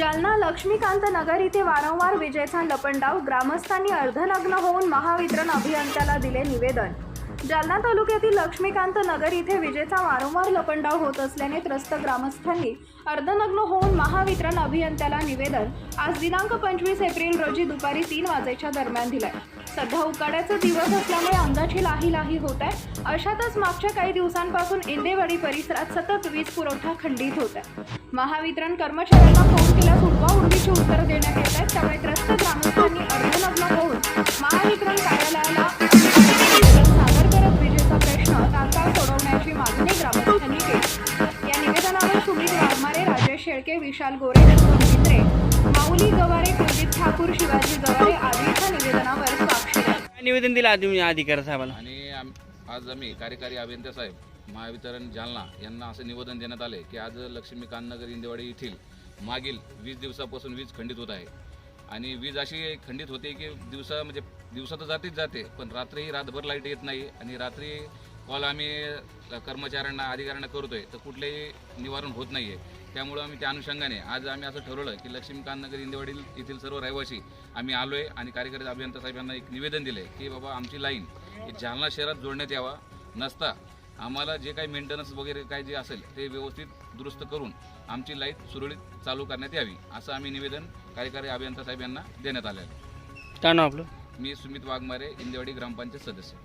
जालना लक्ष्मीकांत नगर इथे वारंवार विजेचा लपंडाव. ग्रामस्थांनी अर्धनग्न होऊन महावितरण अभियंत्याला दिले निवेदन. जालना तालुक्यातील लक्ष्मीकांत नगर इथे विजेचा वारंवार लपंडाव होत असल्याने त्रस्त ग्रामस्थांनी अर्धनग्न होऊन महावितरण अभियंत्याला निवेदन. आज दिनांक पंचवीस एप्रिल रोजी दुपारी तीन वाजेच्या दरम्यान दिलंय. सध्या उकाड्याचा दिवस असल्यामुळे अंगाची लाही लाही होत आहे. अशातच मागच्या काही दिवसांपासून इंदेवाडी परिसरात सतत वीज पुरवठा खंडित होत आहे. महावितरण कर्मचाऱ्यांना फोन केल्यास उडवाउडवीची उत्तर देण्यात येत आहेत त्यामुळे त्रस्त ग्रामस्थांनी अर्धनग्न होऊन महावितरण कार्यालयाला शेळके विशाल गोरे मित्रे माऊली गवारे कुलदीप ठाकूर शिवाजी गवारे आदींच्या निवेदनावर स्वाक्षरी. काय निवेदन दिलं आधी तुम्ही अधिकारी साहेबांना आणि आम- आज आम्ही कार्यकारी अभियंता साहेब महावितरण जालना यांना असं निवेदन देण्यात आले की आज लक्ष्मीकांत नगर इंदेवाडी येथील मागील वीस दिवसापासून वीज खंडित होत आहे. आणि वीज अशी खंडित होते की दिवसा म्हणजे दिवसा तर जातेच जाते पण रात्री रातभर लाइट येत नाही आणि रात्री कॉल आम्ही कर्मचाऱ्यांना अधिकाऱ्यांना करतोय. तर कुठलेही निवारण होत नाही आहे त्यामुळं आम्ही त्या अनुषंगाने आज आम्ही असं ठरवलं की लक्ष्मीकांत नगर इंदेवाडी येथील सर्व रहिवासी आम्ही आलो आहे आणि कार्यकारी अभियंता साहेबांना एक निवेदन दिले की बाबा आमची लाईन ही जालना शहरात जोडण्यात यावा. नसता आम्हाला जे काही मेंटेनन्स वगैरे काय जे असेल ते व्यवस्थित दुरुस्त करून आमची लाइट सुरळीत चालू करण्यात यावी असं आम्ही निवेदन कार्यकारी अभियंता साहेब यांना देण्यात आलेलं आहे. काय नाव आपलं? मी सुमित वाघमारे इंदेवाडी ग्रामपंचायत सदस्य.